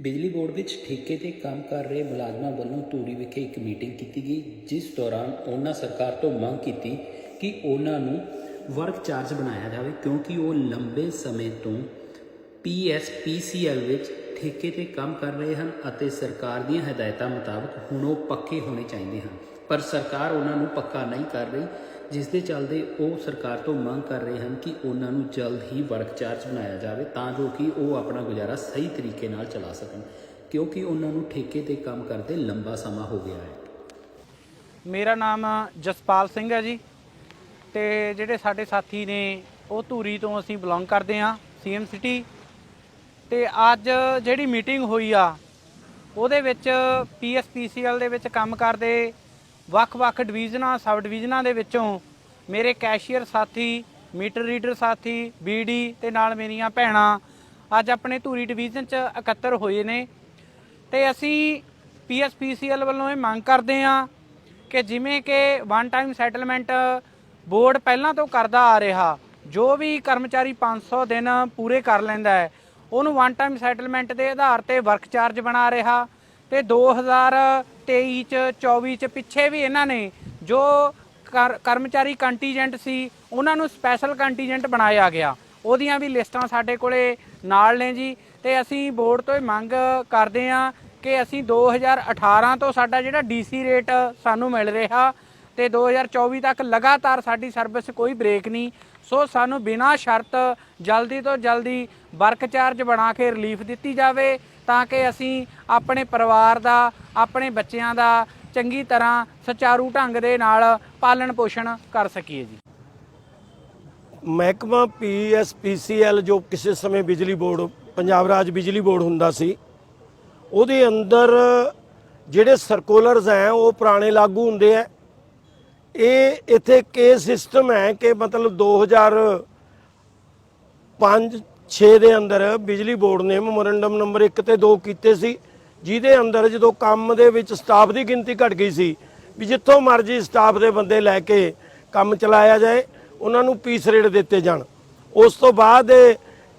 ਬਿਜਲੀ ਬੋਰਡ ਵਿੱਚ ਠੇਕੇ ਤੇ ਕੰਮ ਕਰ ਰਹੇ ਮੁਲਾਜ਼ਮਾਂ ਵੱਲੋਂ ਧੂਰੀ ਵਿਖੇ ਇੱਕ ਮੀਟਿੰਗ ਕੀਤੀ ਗਈ, ਜਿਸ ਦੌਰਾਨ ਉਹਨਾਂ ਸਰਕਾਰ ਤੋਂ ਮੰਗ ਕੀਤੀ ਕਿ ਉਹਨਾਂ ਨੂੰ ਵਰਕ ਚਾਰਜ ਬਣਾਇਆ ਜਾਵੇ, ਕਿਉਂਕਿ ਉਹ ਲੰਬੇ ਸਮੇਂ ਤੋਂ ਪੀਐਸਪੀਸੀਐਲ ਵਿੱਚ ਠੇਕੇ ਤੇ ਕੰਮ ਕਰ ਰਹੇ ਹਨ ਅਤੇ ਸਰਕਾਰ ਦੀਆਂ ਹਦਾਇਤਾਂ ਮੁਤਾਬਕ ਹੁਣ ਉਹ ਪੱਕੇ ਹੋਣੇ ਚਾਹੀਦੇ ਹਨ। ਪਰ ਸਰਕਾਰ ਉਹਨਾਂ ਨੂੰ ਪੱਕਾ ਨਹੀਂ ਕਰ ਰਹੀ। ਜਿਸ ਦੇ ਚੱਲਦੇ ਉਹ ਸਰਕਾਰ ਤੋਂ ਮੰਗ ਕਰ ਰਹੇ ਹਨ ਕਿ ਉਹਨਾਂ ਨੂੰ ਜਲਦ ਹੀ ਵਰਕ ਚਾਰਜ ਬਣਾਇਆ ਜਾਵੇ ਤਾਂ ਜੋ ਕਿ ਉਹ ਆਪਣਾ ਗੁਜ਼ਾਰਾ ਸਹੀ ਤਰੀਕੇ ਨਾਲ ਚਲਾ ਸਕਣ, ਕਿਉਂਕਿ ਉਹਨਾਂ ਨੂੰ ਠੇਕੇ ਤੇ ਕੰਮ ਕਰਦੇ ਲੰਬਾ ਸਮਾਂ ਹੋ ਗਿਆ ਹੈ। ਮੇਰਾ ਨਾਮ ਜਸਪਾਲ ਸਿੰਘ ਹੈ ਜੀ ਤੇ ਜਿਹੜੇ ਸਾਡੇ ਸਾਥੀ ਨੇ ਉਹ ਧੂਰੀ ਤੋਂ ਅਸੀਂ ਬਿਲੋਂਗ ਕਰਦੇ ਹਾਂ, ਸੀਐਮ ਸਿਟੀ। ਤੇ ਅੱਜ ਜਿਹੜੀ ਮੀਟਿੰਗ ਹੋਈ ਆ, ਉਹਦੇ ਵਿੱਚ ਪੀਐਸਪੀਸੀਐਲ ਦੇ ਵਿੱਚ ਕੰਮ ਕਰਦੇ ਵੱਖ-ਵੱਖ ਡਿਵੀਜ਼ਨਾਂ, ਸਬ ਡਿਵੀਜ਼ਨਾਂ ਦੇ ਵਿੱਚੋਂ ਮੇਰੇ ਕੈਸ਼ੀਅਰ ਸਾਥੀ, ਮੀਟਰ ਰੀਡਰ ਸਾਥੀ ਬੀਡੀ ਤੇ ਨਾਲ ਮੇਰੀਆਂ ਭੈਣਾਂ ਅੱਜ ਆਪਣੇ ਧੂਰੀ ਡਿਵੀਜ਼ਨ 'ਚ ਇਕੱਤਰ ਹੋਏ ਨੇ। ਤੇ ਅਸੀਂ ਪੀਐਸਪੀਸੀਐਲ ਵੱਲੋਂ ਇਹ ਮੰਗ ਕਰਦੇ ਹਾਂ ਕਿ ਜਿਵੇਂ ਕਿ ਵਨ ਟਾਈਮ ਸੈਟਲਮੈਂਟ ਬੋਰਡ ਪਹਿਲਾਂ ਤੋਂ ਕਰਦਾ ਆ ਰਿਹਾ, ਜੋ ਵੀ ਕਰਮਚਾਰੀ 500 ਦਿਨ ਪੂਰੇ ਕਰ ਲੈਂਦਾ ਹੈ, ਉਹਨੂੰ ਵਨ ਟਾਈਮ ਸੈਟਲਮੈਂਟ ਦੇ ਆਧਾਰ ਤੇ ਵਰਕ ਚਾਰਜ ਬਣਾ ਰਿਹਾ ਤੇ 2023 ਚ 24 ਚ, ਪਿੱਛੇ ਵੀ ਇਹਨਾਂ ਨੇ ਜੋ ਕਰਮਚਾਰੀ ਕੰਟੀਜੈਂਟ ਸੀ, ਉਹਨਾਂ ਨੂੰ ਸਪੈਸ਼ਲ ਕੰਟੀਜੈਂਟ ਬਣਾਇਆ ਗਿਆ। ਉਹਦੀਆਂ ਵੀ ਲਿਸਟਾਂ ਸਾਡੇ ਕੋਲੇ ਨਾਲ ਨੇ ਜੀ ਤੇ ਅਸੀਂ ਬੋਰਡ ਤੋਂ ਇਹ ਮੰਗ ਕਰਦੇ ਹਾਂ ਕਿ ਅਸੀਂ 2018 ਤੋਂ ਸਾਡਾ ਜਿਹੜਾ ਡੀਸੀ ਰੇਟ ਸਾਨੂੰ ਮਿਲ ਰਿਹਾ ਤੇ 2024 ਤੱਕ ਲਗਾਤਾਰ ਸਾਡੀ ਸਰਵਿਸ ਕੋਈ ਬ੍ਰੇਕ ਨਹੀਂ। ਸੋ ਸਾਨੂੰ ਬਿਨਾਂ ਸ਼ਰਤ ਜਲਦੀ ਤੋਂ ਜਲਦੀ ਵਰਕ ਚਾਰਜ ਬਣਾ ਕੇ ਰਿਲੀਫ ਦਿੱਤੀ ਜਾਵੇ ਤਾਂ ਕਿ ਅਸੀਂ ਆਪਣੇ ਪਰਿਵਾਰ ਦਾ, ਆਪਣੇ ਬੱਚਿਆਂ ਦਾ ਚੰਗੀ ਤਰ੍ਹਾਂ ਸੁਚਾਰੂ ਢੰਗ ਦੇ ਨਾਲ ਪਾਲਣ ਪੋਸ਼ਣ ਕਰ ਸਕੀਏ ਜੀ। ਮਹਿਕਮਾ ਪੀਐਸਪੀਸੀਐਲ ਜੋ ਕਿਸੇ ਸਮੇਂ ਬਿਜਲੀ ਬੋਰਡ, ਪੰਜਾਬ ਰਾਜ ਬਿਜਲੀ ਬੋਰਡ ਹੁੰਦਾ ਸੀ, ਉਹਦੇ ਅੰਦਰ ਜਿਹੜੇ ਸਰਕੂਲਰਸ ਹੈ, ਉਹ ਪੁਰਾਣੇ ਲਾਗੂ ਹੁੰਦੇ ਆ ਇਹ ਇੱਥੇ ਕੇ ਸਿਸਟਮ ਹੈ ਕਿ ਮਤਲਬ 2005 6 ਦੇ ਅੰਦਰ ਬਿਜਲੀ ਬੋਰਡ ਨੇ ਮੈਮੋਰੰਡਮ ਨੰਬਰ 1 ਤੇ 2 ਕੀਤੇ ਸੀ, ਜਿਹਦੇ ਅੰਦਰ ਜਦੋਂ ਕੰਮ ਦੇ ਵਿੱਚ ਸਟਾਫ ਦੀ ਗਿਣਤੀ ਘਟ ਗਈ ਸੀ, ਵੀ ਜਿੱਥੋਂ ਮਰਜ਼ੀ ਸਟਾਫ ਦੇ ਬੰਦੇ ਲੈ ਕੇ ਕੰਮ ਚਲਾਇਆ ਜਾਏ, ਉਹਨਾਂ ਨੂੰ ਪੀਸ ਰੇਟ ਦਿੱਤੇ ਜਾਣ। ਉਸ ਤੋਂ ਬਾਅਦ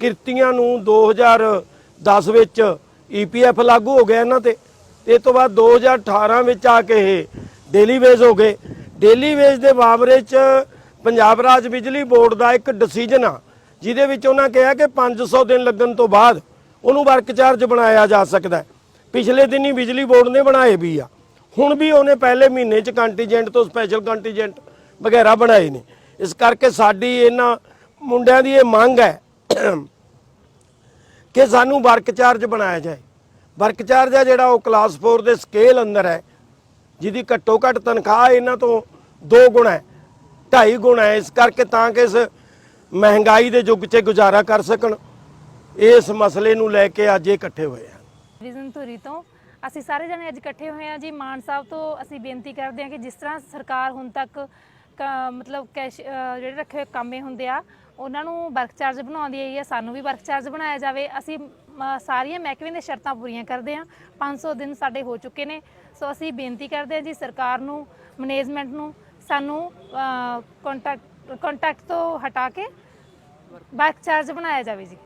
ਕਿਰਤੀਆਂ ਨੂੰ 2010 ਵਿੱਚ ਈਪੀਐਫ ਲਾਗੂ ਹੋ ਗਿਆ ਇਹਨਾਂ ਤੇ ਤੇ ਇਸ ਤੋਂ ਬਾਅਦ 2018 ਵਿੱਚ ਆ ਕੇ ਇਹ ਡੇਲੀ ਵੇਜ ਹੋ ਗਏ। ਡੇਲੀ ਵੇਜ ਦੇ ਮਾਮਲੇ 'ਚ ਪੰਜਾਬ ਰਾਜ ਬਿਜਲੀ ਬੋਰਡ ਦਾ ਇੱਕ ਡਿਸੀਜਨ ਆ, ਜਿਹਦੇ ਵਿੱਚ ਉਹਨਾਂ ਕਿਹਾ ਕਿ 500 ਦਿਨ ਲੱਗਣ ਤੋਂ ਬਾਅਦ ਉਹਨੂੰ ਵਰਕ ਚਾਰਜ ਬਣਾਇਆ ਜਾ ਸਕਦਾ ਪਿਛਲੇ ਦਿਨ ਹੀ ਬਿਜਲੀ ਬੋਰਡ ਨੇ ਬਣਾਏ ਵੀ ਆ। ਹੁਣ ਵੀ ਉਹਨੇ ਪਹਿਲੇ ਮਹੀਨੇ 'ਚ ਕੰਟੀਜੈਂਟ ਤੋਂ ਸਪੈਸ਼ਲ ਕੰਟੀਜੈਂਟ ਵਗੈਰਾ ਬਣਾਏ ਨੇ। ਇਸ ਕਰਕੇ ਸਾਡੀ ਇਹਨਾਂ ਮੁੰਡਿਆਂ ਦੀ ਇਹ ਮੰਗ ਹੈ ਕਿ ਸਾਨੂੰ ਵਰਕ ਚਾਰਜ ਬਣਾਇਆ ਜਾਏ। ਵਰਕ ਚਾਰਜ ਹੈ ਜਿਹੜਾ ਉਹ ਕਲਾਸ 4 ਦੇ ਸਕੇਲ ਅੰਦਰ ਹੈ। ਜਿਹਦੀ ਘੱਟੋ ਘੱਟ ਤਨਖਾਹ ਇਹਨਾਂ ਤੋਂ 2 ਗੁਣਾ ਹੈ 2.5 ਗੁਣਾ ਹੈ। ਇਸ ਕਰਕੇ ਤਾਂ ਕਿ ਇਸ ਮਹਿੰਗਾਈ ਦੇ ਯੁੱਗ 'ਚ ਗੁਜ਼ਾਰਾ ਕਰ ਸਕਣ। ਇਸ ਮਸਲੇ ਨੂੰ ਲੈ ਕੇ ਅੱਜ ਇਕੱਠੇ ਹੋਏ ਆ। ਵਿਜ਼ਨ ਧੁਰੀ ਤੋਂ ਅਸੀਂ ਸਾਰੇ ਜਣੇ ਅੱਜ ਇਕੱਠੇ ਹੋਏ ਹਾਂ ਜੀ। ਮਾਨ ਸਾਹਿਬ ਤੋਂ ਅਸੀਂ ਬੇਨਤੀ ਕਰਦੇ ਹਾਂ ਕਿ ਜਿਸ ਤਰ੍ਹਾਂ ਸਰਕਾਰ ਹੁਣ ਤੱਕ ਮਤਲਬ ਕੈਸ਼ ਜਿਹੜੇ ਰੱਖੇ ਹੋਏ ਕਾਮੇ ਹੁੰਦੇ ਆ, ਉਹਨਾਂ ਨੂੰ ਵਰਕ ਚਾਰਜ ਬਣਾਉਂਦੀ ਆਈ ਹੈ। ਸਾਨੂੰ ਵੀ ਵਰਕ ਚਾਰਜ ਬਣਾਇਆ ਜਾਵੇ। ਅਸੀਂ ਸਾਰੀਆਂ ਮਹਿਕਮੇ ਦੀਆਂ ਸ਼ਰਤਾਂ ਪੂਰੀਆਂ ਕਰਦੇ ਹਾਂ। 500 ਦਿਨ ਸਾਡੇ ਹੋ ਚੁੱਕੇ ਨੇ। ਸੋ ਅਸੀਂ ਬੇਨਤੀ ਕਰਦੇ ਹਾਂ ਜੀ ਸਰਕਾਰ ਨੂੰ ਮੈਨੇਜਮੈਂਟ ਨੂੰ, ਸਾਨੂੰ ਕੰਟੈਕਟ ਕੰਟੈਕਟ ਤੋਂ ਹਟਾ ਕੇ ਵਰਕ ਚਾਰਜ ਬਣਾਇਆ ਜਾਵੇ ਜੀ।